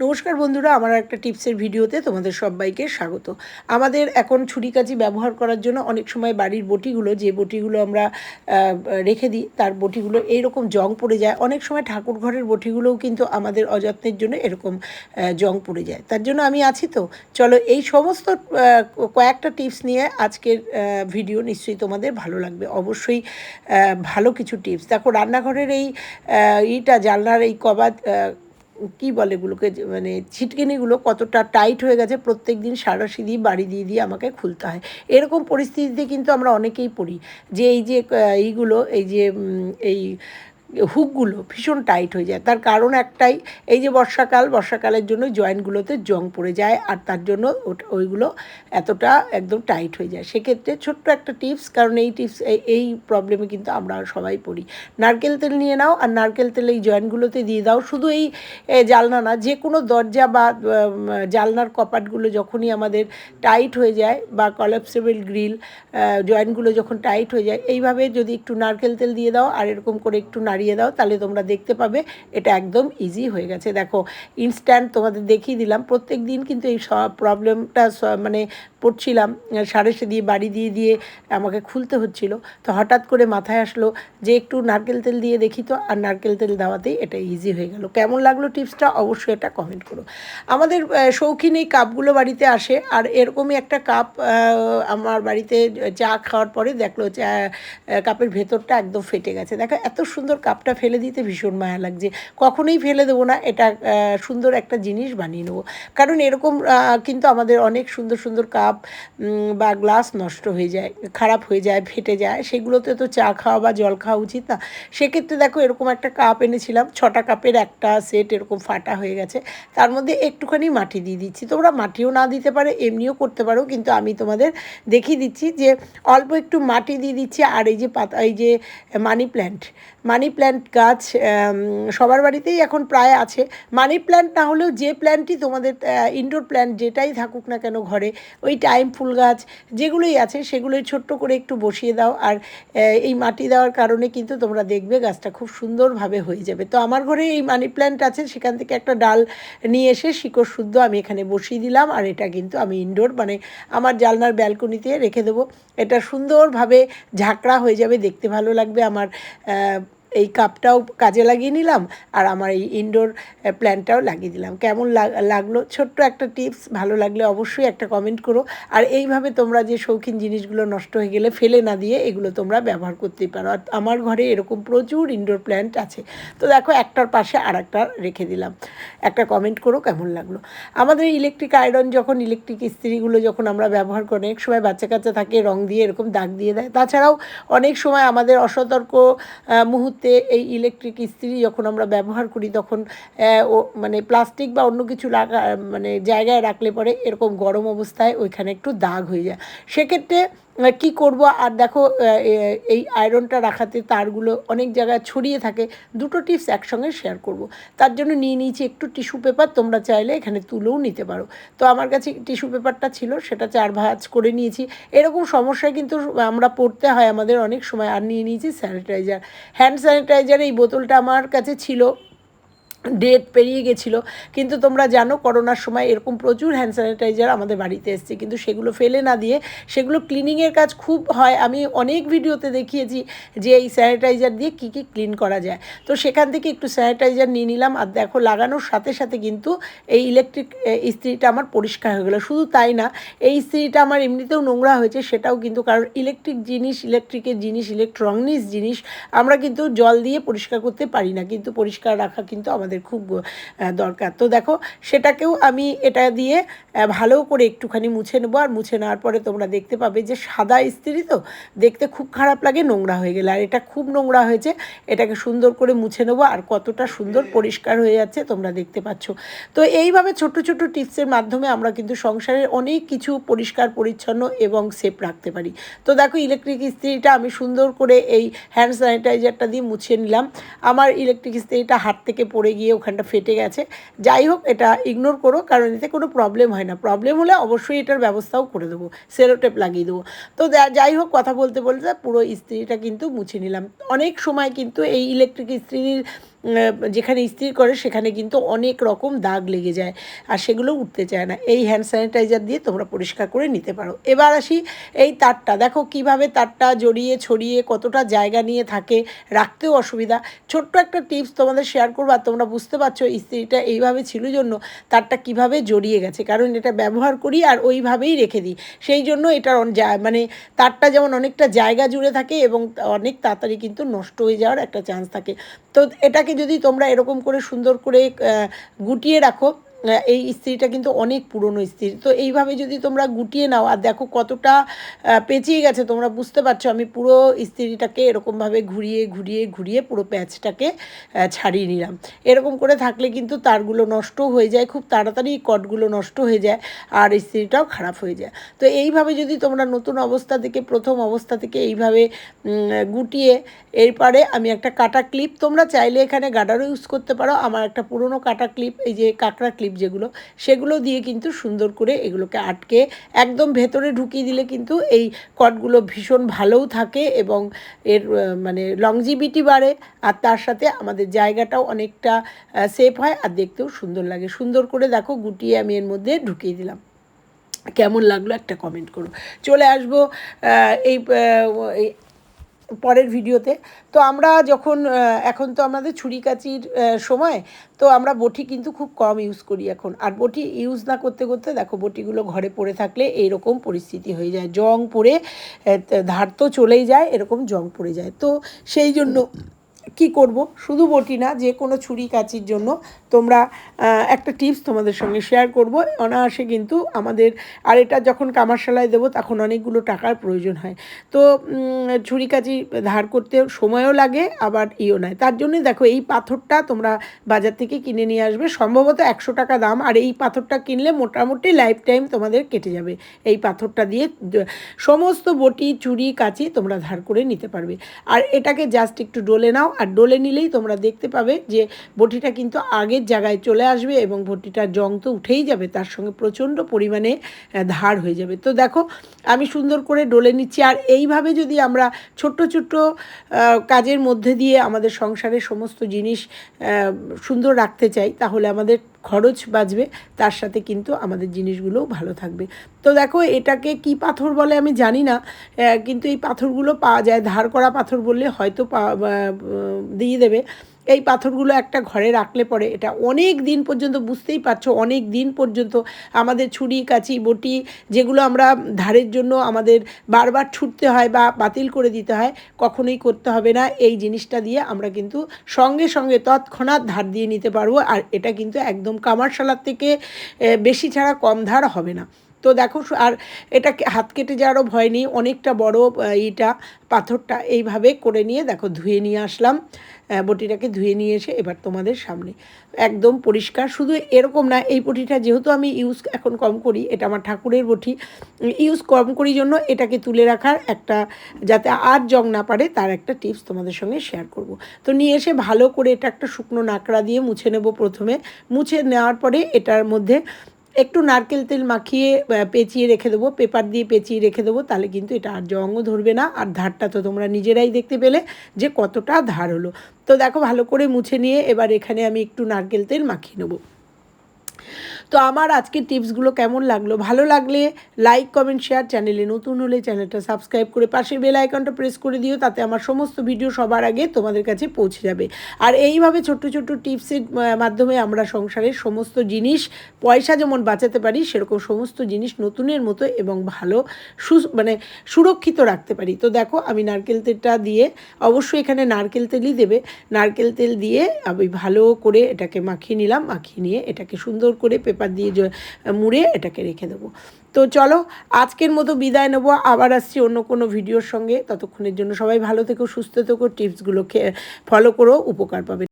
নমস্কার বন্ধুরা, আমার একটা টিপসের ভিডিওতে তোমাদের সবাইকে স্বাগত। আমাদের এখন ছুরি কাঁচি ব্যবহার করার জন্য অনেক সময় বাড়ির বটিগুলো, যে বটিগুলো আমরা রেখে দিই, তার বটিগুলো এইরকম জং পড়ে যায়। অনেক সময় ঠাকুর ঘরের বটিগুলোও কিন্তু আমাদের অযত্নের জন্য এরকম জং পড়ে যায়। তার জন্য আমি আছি তো। চলো এই সমস্ত কয়েকটা টিপস নিয়ে আজকের ভিডিও নিশ্চয়ই তোমাদের ভালো লাগবে। অবশ্যই ভালো কিছু টিপস। দেখো, রান্নাঘরের এই ইটা, জানলার এই কবাদ কি বলে এগুলোকে মানে ছিটকিনিগুলো কতটা টাইট হয়ে গেছে প্রত্যেক দিন সারাশি দিয়ে বাড়ি দিয়ে দিয়ে আমাকে খুলতে হয়। এরকম পরিস্থিতিতে কিন্তু আমরা অনেকেই পড়ি যে, এই যে এইগুলো, এই যে এই হুকগুলো ভীষণ টাইট হয়ে যায়। তার কারণ একটাই, এই যে বর্ষাকাল, বর্ষাকালের জন্য জয়েন্টগুলোতে জং পড়ে যায় আর তার জন্য ওইগুলো এতটা একদম টাইট হয়ে যায়। সেক্ষেত্রে ছোট্ট একটা টিপস, কারণ এই টিপস, এই প্রবলেমে কিন্তু আমরা সবাই পড়ি। নারকেল তেল নিয়ে নাও আর নারকেল তেল এই জয়েন্টগুলোতে দিয়ে দাও। শুধু এই জালনা না, যে কোনো দরজা বা জালনার কপাটগুলো যখনই আমাদের টাইট হয়ে যায় বা কলাপসেবল গ্রিল জয়েন্টগুলো যখন টাইট হয়ে যায়, এইভাবে যদি একটু নারকেল তেল দিয়ে দাও আর এরকম করে একটু নাড়িয়ে দাও, তাহলে তোমরা দেখতে পাবে এটা একদম ইজি হয়ে গেছে। দেখো ইনস্ট্যান্ট তোমাদের দেখিয়ে দিলাম প্রত্যেক দিন কিন্তু এই সব প্রবলেমটা মানে পড়ছিলাম সাড়ে দিয়ে, বাড়ি দিয়ে দিয়ে আমাকে খুলতে হচ্ছিল। তো হঠাৎ করে মাথায় আসলো যে একটু নারকেল তেল দিয়ে দেখি তো, আর নারকেল তেল দেওয়াতেই এটা ইজি হয়ে গেল। কেমন লাগল টিপসটা অবশ্যই এটা কমেন্ট করো। আমাদের শৌখিন এই কাপগুলো বাড়িতে আসে, আর এরকমই একটা কাপ আমার বাড়িতে চা খাওয়ার পরে দেখল চা কাপের ভেতরটা একদম ফেটে গেছে। দেখো, এত সুন্দর কাপটা ফেলে দিতে ভীষণ মায়া লাগছে। কখনোই ফেলে দেবো না, এটা সুন্দর একটা জিনিস বানিয়ে নেব। কারণ এরকম কিন্তু আমাদের অনেক সুন্দর সুন্দর কাপ উম, বা গ্লাস নষ্ট হয়ে যায় খারাপ হয়ে যায় ফেটে যায় সেগুলোতে তো চা খাওয়া বা জল খাওয়া উচিত না। সেক্ষেত্রে দেখো এরকম একটা কাপ এনেছিলাম ছটা কাপের একটা সেট এরকম ফাটা হয়ে গেছে তার মধ্যে একটুখানি মাটি দিয়ে দিচ্ছি। তোমরা মাটিও না দিতে পারে এমনিও করতে পারো কিন্তু আমি তোমাদের দেখিয়ে দিচ্ছি যে অল্প একটু মাটি দিয়ে দিচ্ছি আর এই যে পাতা এই যে মানি প্ল্যান্ট মানি প্ল্যান্ট গাছ সবার বাড়িতেই এখন প্রায় আছে। মানি প্ল্যান্ট না হলেও যে প্ল্যান্টই তোমাদের ইনডোর প্ল্যান্ট যেটাই থাকুক না কেন ঘরে, ওই টাইম ফুল গাছ যেগুলোই আছে সেগুলোই ছোট্ট করে একটু বসিয়ে দাও। আর এই মাটি দেওয়ার কারণে কিন্তু তোমরা দেখবে গাছটা খুব সুন্দরভাবে হয়ে যাবে। তো আমার ঘরে এই মানি প্ল্যান্ট আছে, সেখান থেকে একটা ডাল নিয়ে এসে শিকড় শুদ্ধ আমি এখানে বসিয়ে দিলাম। আর এটা কিন্তু আমি ইনডোর মানে আমার জালনার ব্যালকনিতে রেখে দেবো। এটা সুন্দরভাবে ঝাঁকড়া হয়ে যাবে, দেখতে ভালো লাগবে। আমার এই কাপটাও কাজে লাগিয়ে নিলাম আর আমার এই ইনডোর প্ল্যান্টটাও লাগিয়ে দিলাম। কেমন লাগ- লাগল? ছোট্ট একটা টিপস ভালো লাগলে অবশ্যই একটা কমেন্ট করো। আর এইভাবে তোমরা যে শৌখিন জিনিসগুলো নষ্ট হয়ে গেলে ফেলে না দিয়ে এগুলো তোমরা ব্যবহার করতেই পারো। আর আমার ঘরে এরকম প্রচুর ইনডোর প্ল্যান্ট আছে। তো দেখো একটার পাশে আর একটা রেখে দিলাম। একটা কমেন্ট করো কেমন লাগল? আমাদের ইলেকট্রিক আয়রন যখন ইলেকট্রিক ইস্ত্রিগুলো যখন আমরা ব্যবহার করি অনেক সময় বাচ্চা কাচ্চা থাকে রং দিয়ে এরকম দাগ দিয়ে দেয়। তাছাড়াও অনেক সময় আমাদের অসতর্ক আহ, মুহূর্তে এই ইলেকট্রিক ইস্ত্রি যখন আমরা ব্যবহার করি, তখন ও মানে প্লাস্টিক বা অন্য কিছু লাগা মানে জায়গায় রাখলে পরে এরকম গরম অবস্থায় ওইখানে একটু দাগ হয়ে যায়। সেক্ষেত্রে কি করব? আর দেখো এই আয়রনটা রাখাতে তারগুলো অনেক জায়গায় ছড়িয়ে থাকে। দুটো টিপস একসঙ্গে শেয়ার করব। তার জন্য নিয়ে নিয়েছি একটু টিস্যু পেপার তোমরা চাইলে এখানে তুলেও নিতে পারো। তো আমার কাছে টিস্যু পেপারটা ছিল, সেটা চার ভাঁজ করে নিয়েছি। এরকম সমস্যায় কিন্তু আমরা পড়তে হয় আমাদের অনেক সময়। আর নিয়ে নিয়েছি স্যানিটাইজার হ্যান্ড স্যানিটাইজার এই বোতলটা আমার কাছে ছিল। ডেট পেরিয়ে গেছিল। কিন্তু তোমরা জানো করোনার সময় এরকম প্রচুর হ্যান্ড স্যানিটাইজার আমাদের বাড়িতে এসছে। কিন্তু সেগুলো ফেলে না দিয়ে সেগুলো ক্লিনিংয়ের কাজ খুব হয়। আমি অনেক ভিডিওতে দেখিয়েছি যে এই স্যানিটাইজার দিয়ে কী কী ক্লিন করা যায়। তো সেখান থেকে একটু স্যানিটাইজার নিয়ে নিলাম। আর দেখো লাগানোর সাথে সাথে কিন্তু এই ইলেকট্রিক ইস্ত্রিটা আমার পরিষ্কার হয়ে গেলো। শুধু তাই না, এই ইস্ত্রিটা আমার এমনিতেও নোংরা হয়েছে। সেটাও কিন্তু কারণ ইলেকট্রিক জিনিস ইলেকট্রিকের জিনিস ইলেকট্রনিক্স জিনিস আমরা কিন্তু জল দিয়ে পরিষ্কার করতে পারি না। কিন্তু পরিষ্কার রাখা কিন্তু আমাদের খুব দরকার। তো দেখো, সেটাকেও আমি এটা দিয়ে ভালো করে একটুখানি মুছে নেব। আর মুছে নেওয়ার পরে তোমরা দেখতে পাবে যে সাদা ইস্ত্রি তো দেখতে খুব খারাপ লাগে, নোংরা হয়ে গেলে। আর এটা খুব নোংরা হয়েছে, এটাকে সুন্দর করে মুছে নেব। আর কতটা সুন্দর পরিষ্কার হয়ে যাচ্ছে তোমরা দেখতে পাচ্ছ। তো এইভাবে ছোট ছোট টিপসের মাধ্যমে আমরা কিন্তু সংসারের অনেক কিছু পরিষ্কার, পরিচ্ছন্ন এবং সেফ রাখতে পারি। তো দেখো ইলেকট্রিক ইস্ত্রিটা আমি সুন্দর করে এই হ্যান্ড স্যানিটাইজারটা দিয়ে মুছিয়ে নিলাম। আমার ইলেকট্রিক ইস্ত্রিটা হাত থেকে পড়ে গিয়ে ওখানটা ফেটে গেছে। যাই হোক, এটা ইগনোর করো, কারণ এতে কোনো প্রবলেম হয় না। প্রবলেম হলে অবশ্যই এটার ব্যবস্থাও করে দেবো সেলোটেপ লাগিয়ে দেবো। তো যাই হোক, কথা বলতে বলতে পুরো ইস্ত্রিটা কিন্তু মুছে নিলাম। অনেক সময় কিন্তু এই ইলেকট্রিক ইস্ত্রির যেখানে ইস্ত্রি করে সেখানে কিন্তু অনেক রকম দাগ লেগে যায় আর সেগুলো উঠতে চায় না। এই হ্যান্ড স্যানিটাইজার দিয়ে তোমরা পরিষ্কার করে নিতে পারো। এবার আসি এই তারটা। দেখো কীভাবে তারটা জড়িয়ে ছড়িয়ে কতটা জায়গা নিয়ে থাকে, রাখতেও অসুবিধা। ছোট্ট একটা টিপস তোমাদের শেয়ার করব আর তোমরা বুঝতে পারছ ইস্ত্রিটা এইভাবে ছিল জন্য তারটা কীভাবে জড়িয়ে গেছে। কারণ এটা ব্যবহার করি আর ওইভাবেই রেখে দিই। সেই জন্য এটার মানে তারটা যেমন অনেকটা জায়গা জুড়ে থাকে এবং অনেক তাড়াতাড়ি কিন্তু নষ্ট হয়ে যাওয়ার একটা চান্স থাকে। তো এটাকে যদি তোমরা এরকম করে সুন্দর করে গুটিয়ে রাখো এই ইস্ত্রিটা কিন্তু অনেক পুরনো ইস্ত্রি তো এইভাবে যদি তোমরা গুটিয়ে নাও, আর দেখো কতটা পেঁচিয়ে গেছে, তোমরা বুঝতে পারছ, আমি পুরো ইস্ত্রিটাকে এরকমভাবে ঘুরিয়ে ঘুরিয়ে ঘুরিয়ে পুরো প্যাচটাকে ছাড়িয়ে নিলাম। এরকম করে থাকলে কিন্তু তারগুলো নষ্ট হয়ে যায়, খুব তাড়াতাড়ি কটগুলো নষ্ট হয়ে যায়, আর ইস্ত্রিটাও খারাপ হয়ে যায়। তো এইভাবে যদি তোমরা নতুন অবস্থা থেকে, প্রথম অবস্থা থেকে এইভাবে গুটিয়ে, এরপরে আমি একটা কাটা ক্লিপ, তোমরা চাইলে এখানে গাডারও ইউজ করতে পারো। আমার একটা পুরনো কাটা ক্লিপ, এই যে কাঁকড়া ক্লিপ যেগুলো, সেগুলো দিয়ে কিন্তু সুন্দর করে এগুলোকে আটকে একদম ভেতরে ঢুকিয়ে দিলে কিন্তু এই কটগুলো ভীষণ ভালোও থাকে এবং এর মানে লংজিবিটি বাড়ে আর তার সাথে আমাদের জায়গাটাও অনেকটা সেফ হয় আর দেখতেও সুন্দর লাগে। সুন্দর করে দেখো গুটিয়ে আমি এর মধ্যে ঢুকিয়ে দিলাম। কেমন লাগল একটা কমেন্ট করো। চলে আসব এই পরের ভিডিওতে। তো আমরা যখন এখন তো আমাদের ছুরি কাচির সময়, তো আমরা বটি কিন্তু খুব কম ইউজ করি এখন। আর বটি ইউজ না করতে করতে দেখো বটিগুলো ঘরে পড়ে থাকলে এইরকম পরিস্থিতি হয়ে যায়। জং পড়ে ধার তো চলেই যায়, এরকম জং পড়ে যায়। তো সেই জন্য কি করব? শুধু বটি না, যে কোনো ছুরি কাচির জন্য তোমরা একটা টিপস তোমাদের সঙ্গে শেয়ার করব। অনায়াসে কিন্তু আমাদের, আর এটা যখন কামারশালায় দেবো, তখন অনেকগুলো টাকার প্রয়োজন হয়। তো ছুরি কাচি ধার করতে সময়ও লাগে, আবার ইও নয়। তার জন্যই দেখো, এই পাথরটা তোমরা বাজার থেকে কিনে নিয়ে আসবে। সম্ভবত একশো টাকা দাম, আর এই পাথরটা কিনলে মোটামুটি লাইফ টাইম তোমাদের কেটে যাবে। এই পাথরটা দিয়ে সমস্ত বটি চুরি কাচি তোমরা ধার করে নিতে পারবে। আর এটাকে জাস্ট একটু ডলে নাও আর ডলে নিলেই তোমরা দেখতে পাবে যে বটিটা কিন্তু আগের জায়গায় চলে আসবে এবং বটিটার জং তো উঠেই যাবে, তার সঙ্গে প্রচণ্ড পরিমাণে ধার হয়ে যাবে। তো দেখো, আমি সুন্দর করে ডলে নিচ্ছি। আর এইভাবে যদি আমরা ছোট্ট ছোট্ট কাজের মধ্যে দিয়ে আমাদের সংসারের সমস্ত জিনিস সুন্দর রাখতে চাই, তাহলে আমাদের খরচ বাঁচবে, তার সাথে কিন্তু আমাদের জিনিসগুলোও ভালো থাকবে। তো দেখো, এটাকে কি পাথর বলে আমি জানি না কিন্তু এই পাথরগুলো পাওয়া যায়। ধার করা পাথর বললে হয়তো পা- দিয়ে দেবে। এই পাথরগুলো একটা ঘরে রাখলে পরে এটা অনেক দিন পর্যন্ত বুঝতেই পারছ, অনেক দিন পর্যন্ত আমাদের ছুরি, কাঁচি, বটি যেগুলো আমরা ধারের জন্য আমাদের বারবার ছুটতে হয় বা বাতিল করে দিতে হয়, কখনোই করতে হবে না। এই জিনিসটা দিয়ে আমরা কিন্তু সঙ্গে সঙ্গে তৎক্ষণাৎ ধার দিয়ে নিতে পারব। আর এটা কিন্তু একদম কামারশালার থেকে বেশি ছাড়া কম ধার হবে না। তো দেখো আর এটা হাত কেটে যাওয়ারও ভয় নেই অনেকটা বড় আহ, ইটা পাথরটা এইভাবে করে নিয়ে দেখো ধুয়ে নিয়ে আসলাম। বটিটাকে ধুয়ে নিয়ে এসে এবার তোমাদের সামনে। একদম পরিষ্কার শুধু এরকম না এই বটিটা যেহেতু আমি ইউজ এখন কম করি এটা আমার ঠাকুরের বটি ইউজ কম করি জন্য এটাকে তুলে রাখার একটা যাতে আর জং না পারে তার একটা টিপস তোমাদের সঙ্গে শেয়ার করব। তো নিয়ে এসে ভালো করে এটা একটা শুকনো নাকড়া দিয়ে মুছে নেব প্রথমে। মুছে নেওয়ার পরে এটার মধ্যে একটু নারকেল তেল মাখিয়ে পেঁচিয়ে রেখে দেবো, পেপার দিয়ে পেঁচিয়ে রেখে দেবো, তাহলে কিন্তু এটা আর জঙ্গ ধরবে না, আর ধারটা তো তোমরা নিজেরাই দেখতে পেলে যে কতটা ধার হলো। তো দেখো ভালো করে মুছে নিয়ে এবার এখানে আমি একটু নারকেল তেল মাখিয়ে নেব। তো আমার আজকের টিপসগুলো কেমন লাগল? ভালো লাগলে লাইক কমেন্ট শেয়ার চ্যানেলে নতুন হলে চ্যানেলটা সাবস্ক্রাইব করে পাশে বেল আইকনটা প্রেস করে দিও, তাতে আমার সমস্ত ভিডিও সবার আগে তোমাদের কাছে পৌঁছে যাবে। আর এইভাবে ছোট্ট ছোট্ট টিপসের মাধ্যমে আমরা সংসারের সমস্ত জিনিস, পয়সা যেমন বাঁচাতে পারি, সেরকম সমস্ত জিনিস নতুনের মতো এবং ভালো সু মানে সুরক্ষিত রাখতে পারি। তো দেখো, আমি নারকেল তেলটা দিয়ে অবশ্যই এখানে নারকেল তেলই দেবে। নারকেল তেল দিয়ে আমি ভালো করে এটাকে মাখিয়ে নিলাম, মাখিয়ে নিয়ে এটাকে সুন্দর করে পেপার দিয়ে মুড়ে এটাকে রেখে দেবো। তো চলো, আজকের মতো বিদায় নেব। আবার আসছি অন্য কোনো ভিডিওর সঙ্গে। ততক্ষণের জন্য সবাই ভালো থেকো, সুস্থ থেকো, টিপসগুলো ফলো করো, উপকার পাবে।